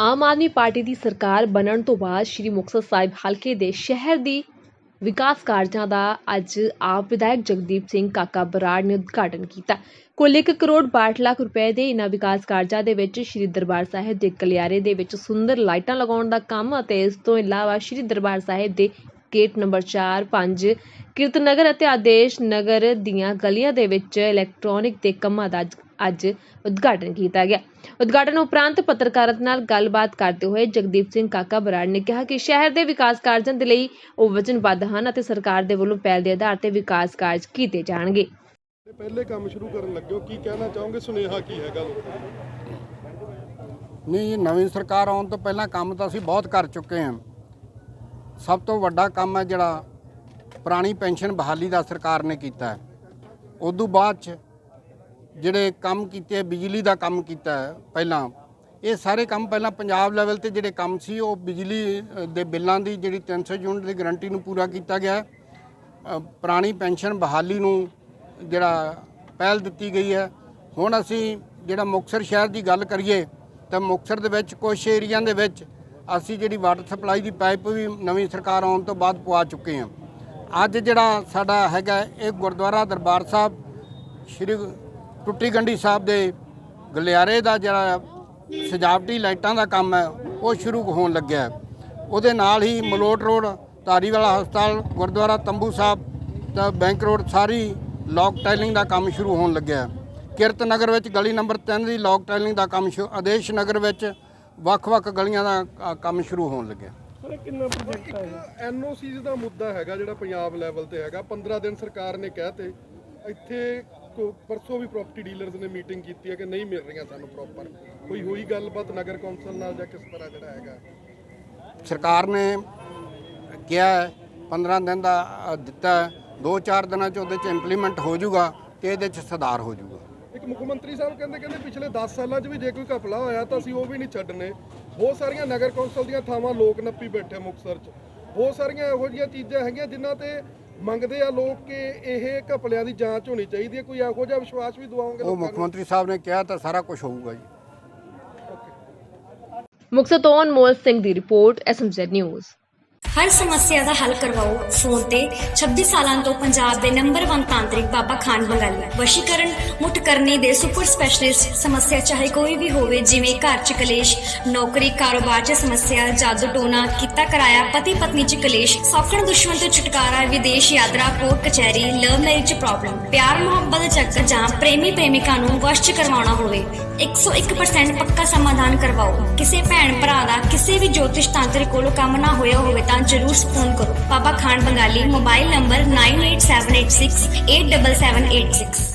Aam Aadmi party ਦੀ ਸਰਕਾਰ ਬਣਨ ਤੋਂ ਬਾਅਦ ਸ੍ਰੀ ਮੁਕਤਸਰ ਸਾਹਿਬ ਹਲਕੇ ਦੇ ਸ਼ਹਿਰ ਦੀ ਵਿਕਾਸ ਕਾਰਜਾਂ ਦਾ ਅੱਜ ਆਪ ਵਿਧਾਇਕ ਜਗਦੀਪ ਸਿੰਘ ਕਾਕਾ ਬਰਾੜ ਨੇ ਉਦਘਾਟਨ ਕੀਤਾ। ਕੁੱਲ 1 ਕਰੋੜ 62 ਲੱਖ ਰੁਪਏ ਦੇ ਇਹਨਾਂ ਵਿਕਾਸ ਕਾਰਜਾਂ ਦੇ ਵਿੱਚ ਸ੍ਰੀ ਦਰਬਾਰ ਸਾਹਿਬ ਦੇ ਗਲਿਆਰੇ ਦੇ ਵਿੱਚ ਸੁੰਦਰ ਲਾਈਟਾਂ ਲਗਾਉਣ ਦਾ ਕੰਮ ਅਤੇ ਇਸ ਤੋਂ ਇਲਾਵਾ ਸ੍ਰੀ ਦਰਬਾਰ ਸਾਹਿਬ ਦੇ ਗੇਟ ਨੰਬਰ 4 5 ਕੀਰਤ ਨਗਰ ਅਤੇ ਆਦੇਸ਼ ਨਗਰ ਦੀਆਂ ਗਲੀਆਂ ਦੇ ਵਿੱਚ ਇਲੈਕਟ੍ਰੋਨਿਕ ਦੇ ਕੰਮਾਂ ਦਾ ਅੱਜ- ਉਦਘਾਟਨ ਕੀਤਾ ਗਿਆ। ਉਦਘਾਟਨ ਉਪਰੰਤ ਪੱਤਰਕਾਰਾਂ ਨਾਲ ਗੱਲਬਾਤ ਕਰਦੇ ਹੋਏ ਜਗਦੀਪ ਸਿੰਘ ਕਾਕਾ ਬਰਾੜ ਨੇ ਕਿਹਾ ਕਿ ਸ਼ਹਿਰ ਦੇ ਵਿਕਾਸ ਕਾਰਜਾਂ ਦੇ ਲਈ ਉਹ ਵਚਨਬੱਧ ਹਨ ਅਤੇ ਸਰਕਾਰ ਦੇ ਵੱਲੋਂ ਪਹਿਲ ਦੇ ਆਧਾਰ ਤੇ ਵਿਕਾਸ ਕਾਰਜ ਕੀਤੇ ਜਾਣਗੇ। ਪਹਿਲੇ ਕੰਮ ਸ਼ੁਰੂ ਕਰਨ ਲੱਗੇ ਹੋ ਕੀ ਕਹਿਣਾ ਚਾਹੋਗੇ? ਸੁਨੇਹਾ ਕੀ ਹੈਗਾ ਲੋਕਾਂ ਨੂੰ? ਨਹੀਂ ਨਵੀਂ ਸਰਕਾਰ ਆਉਣ ਤੋਂ ਪਹਿਲਾਂ ਕੰਮ ਤਾਂ ਅਸੀਂ ਬਹੁਤ ਕਰ ਚੁੱਕੇ ਹਾਂ। ਸਭ ਤੋਂ ਵੱਡਾ ਕੰਮ ਹੈ ਜਿਹੜਾ ਪੁਰਾਣੀ ਪੈਨਸ਼ਨ ਬਹਾਲੀ ਦਾ ਸਰਕਾਰ ਨੇ ਕੀਤਾ ਹੈ। ਉਦੋਂ ਬਾਅਦ ਚ ਜਿਹੜੇ ਕੰਮ ਕੀਤੇ, ਬਿਜਲੀ ਦਾ ਕੰਮ ਕੀਤਾ ਪਹਿਲਾਂ, ਇਹ ਸਾਰੇ ਕੰਮ ਪਹਿਲਾਂ ਪੰਜਾਬ ਲੈਵਲ ਤੇ ਜਿਹੜੇ ਕੰਮ ਸੀ, ਉਹ ਬਿਜਲੀ ਦੇ ਬਿੱਲਾਂ ਦੀ ਜਿਹੜੀ 300 ਯੂਨਿਟ ਦੀ ਗਾਰੰਟੀ ਨੂੰ ਪੂਰਾ ਕੀਤਾ ਗਿਆ ਪੁਰਾਣੀ ਪੈਨਸ਼ਨ ਬਹਾਲੀ ਨੂੰ ਜਿਹੜਾ ਪਹਿਲ ਦਿੱਤੀ ਗਈ ਹੈ। ਹੁਣ ਅਸੀਂ ਜਿਹੜਾ ਮੁਕਤਸਰ ਸ਼ਹਿਰ ਦੀ ਗੱਲ ਕਰੀਏ, ਤਾਂ ਮੁਕਤਸਰ ਦੇ ਵਿੱਚ ਕੁਝ ਏਰੀਆ ਦੇ ਵਿੱਚ ਅਸੀਂ ਜਿਹੜੀ ਵਾਟਰ ਸਪਲਾਈ ਦੀ ਪਾਈਪ ਵੀ ਨਵੀਂ ਸਰਕਾਰ ਆਉਣ ਤੋਂ ਬਾਅਦ ਪਵਾ ਚੁੱਕੇ ਹਾਂ। ਅੱਜ ਜਿਹੜਾ ਸਾਡਾ ਹੈਗਾ, ਇਹ ਗੁਰਦੁਆਰਾ ਦਰਬਾਰ ਸਾਹਿਬ, ਸ਼੍ਰੀ ਟੁੱਟੀ ਗੰਢੀ ਸਾਹਿਬ ਦੇ ਗਲਿਆਰੇ ਦਾ ਜਿਹੜਾ ਸਜਾਵਟੀ ਲਾਈਟਾਂ ਦਾ ਕੰਮ ਹੈ, ਉਹ ਸ਼ੁਰੂ ਹੋਣ ਲੱਗਿਆ ਉਹਦੇ ਨਾਲ ਹੀ ਮਲੋਟ ਰੋਡ, ਧਾਰੀਵਾਲਾ ਹਸਪਤਾਲ, ਗੁਰਦੁਆਰਾ ਤੰਬੂ ਸਾਹਿਬ, ਤਾਂ ਬੈਂਕ ਰੋਡ ਸਾਰੀ ਲੌਕ ਟਾਈਲਿੰਗ ਦਾ ਕੰਮ ਸ਼ੁਰੂ ਹੋਣ ਲੱਗਿਆ ਕਿਰਤ ਨਗਰ ਵਿੱਚ ਗਲੀ ਨੰਬਰ 3 ਦੀ ਲੌਕ ਟਾਈਲਿੰਗ ਦਾ ਕੰਮ ਸ਼ੁ, ਆਦੇਸ਼ ਨਗਰ ਵਿੱਚ ਵੱਖ-ਵੱਖ ਗਲੀਆਂ ਦਾ ਅ, ਕੰਮ ਸ਼ੁਰੂ ਹੋਣ ਲੱਗਿਆ। ਸਰ ਕਿੰਨਾ ਪ੍ਰੋਜੈਕਟ ਹੈ ਐਨਓਸੀ ਦਾ ਮੁੱਦਾ ਹੈਗਾ ਜਿਹੜਾ ਪੰਜਾਬ ਲੈਵਲ ਤੇ ਹੈਗਾ। 15 ਦਿਨ ਸਰਕਾਰ ਨੇ ਕਹਿਤੇ ਇੱਥੇ ਕੋ- ਪਰਸੋਂ ਵੀ ਪ੍ਰਾਪਰਟੀ ਡੀਲਰਸ ਨੇ ਮੀਟਿੰਗ ਕੀਤੀ ਹੈ ਕਿ ਨਹੀਂ ਮਿਲ ਰਹੀਆਂ ਸਾਨੂੰ ਪ੍ਰੋਪਰ ਕੋਈ ਹੋਈ ਗੱਲਬਾਤ ਨਗਰ ਕੌਂਸਲ ਨਾਲ ਜਾਂ ਕਿਸ ਤਰ੍ਹਾਂ ਜਿਹੜਾ ਹੈਗਾ? ਸਰਕਾਰ ਨੇ ਕਿਹਾ ਹੈ 15 ਦਿਨ ਦਾ ਅ, ਦਿੱਤਾ ਹੈ। 2-4 ਦਿਨਾਂ ਚ ਉਹਦੇ ਚ ਇੰਪਲੀਮੈਂਟ ਹੋ ਜਾਊਗਾ ਤੇ ਇਹਦੇ ਚ ਸੁਧਾਰ ਹੋ ਜਾਊਗਾ। ਇੱਕ ਮੁੱਖ ਮੰਤਰੀ ਸਾਹਿਬ ਕਹਿੰਦੇ ਕਹਿੰਦੇ ਪਿਛਲੇ 10 ਸਾਲਾਂ 'ਚ ਵੀ ਜੇ ਕੋਈ ਘਪਲਾ ਹੋਇਆ ਤਾਂ ਅਸੀਂ ਉਹ ਵੀ ਨਹੀਂ ਛੱਡਣੇ ਬਹੁਤ ਸਾਰੀਆਂ ਨਗਰ ਕੌਂਸਲ ਦੀਆਂ ਥਾਵਾਂ ਲੋਕ ਨੱਪੀ ਬੈਠੇ ਮੁਕਤਸਰ 'ਚ। ਬਹੁਤ ਸਾਰੀਆਂ ਇਹੋ ਜਿਹੀਆਂ ਚੀਜ਼ਾਂ ਹੈਗੀਆਂ ਜਿਨ੍ਹਾਂ ਤੇ ਮੰਗਦੇ ਆ ਲੋਕ ਕਿ ਇਹ ਘਪਲਿਆਂ ਦੀ ਜਾਂਚ ਹੋਣੀ ਚਾਹੀਦੀ ਹੈ। ਕੋਈ ਇਹੋ ਜਿਹਾ ਵਿਸ਼ਵਾਸ ਵੀ ਦਿਵਾਓਗੇ ਉਹ ਮੁੱਖ ਮੰਤਰੀ ਸਾਹਿਬ ਨੇ ਕਿਹਾ ਤਾਂ ਸਾਰਾ ਕੁਝ ਹੋਊਗਾ ਜੀ। ਮੁਕਤਸਰ ਤੋਂ ਅਨਮੋਲ ਸਿੰਘ ਦੀ ਰਿਪੋਰਟ ਐਸਐਮਜ਼ੈਡ ਨਿਊਜ਼। ਹਰ ਸਮੱਸਿਆ ਦਾ ਹੱਲ ਕਰਵਾਓ। ਫੋਨ ਤੇ 26 ਸਾਲਾਂ ਤੋਂ ਪੰਜਾਬ ਦੇ ਨੰਬਰ 1 ਤਾਂਤਰਿਕ ਬਾਬਾ ਖਾਨ ਬੰਗਾਲੀ ਵਸ਼ੀਕਰਨ ਮੁੱਠ ਕਰਨੇ ਦੇ ਸੁਪਰ ਸਪੈਸ਼ਲਿਸਟ ਸਮੱਸਿਆ ਚਾਹੇ ਕੋਈ ਵੀ ਹੋਵੇ, ਜਿਵੇਂ ਘਰ ਚ ਕਲੇਸ਼, ਨੌਕਰੀ, ਕਾਰੋਬਾਰ ਚ ਸਮੱਸਿਆ, ਜਾਦੂ ਟੋਨਾ ਕੀਤਾ ਕਰਾਇਆ ਪਤੀ ਪਤਨੀ ਚ ਕਲੇਸ਼, ਸੌਖਣ ਦੁਸ਼ਮਣ ਤੋਂ ਛੁਟਕਾਰਾ, ਵਿਦੇਸ਼ ਯਾਤਰਾ, ਕੋਰਟ ਕਚਹਿਰੀ ਲਵ ਮੈਰਿਜ ਚ ਪ੍ਰੋਬਲਮ ਪਿਆਰ, ਮੁਹੱਬਤ ਦੇ ਚੱਕਰ ਜਾਂ ਪ੍ਰੇਮੀ ਪ੍ਰੇਮਿਕਾ ਨੂੰ ਵਸ਼ ਚ ਕਰਵਾਉਣਾ ਹੋਵੇ 101% ਪੱਕਾ ਸਮਾਧਾਨ ਕਰਵਾਓ। ਕਿਸੇ ਭੈਣ, ਭਰਾ ਦਾ ਕਿਸੇ ਵੀ ਜੋਤਿਸ਼ ਤਾਂਤਰਿਕ ਕੋਲੋਂ ਕੰਮ ਨਾ ਹੋਇਆ ਹੋਵੇ ਤਾਂ ਜਰੂਰ ਫੋਨ ਕਰੋ। Baba Khan Bangali mobile number 9878687786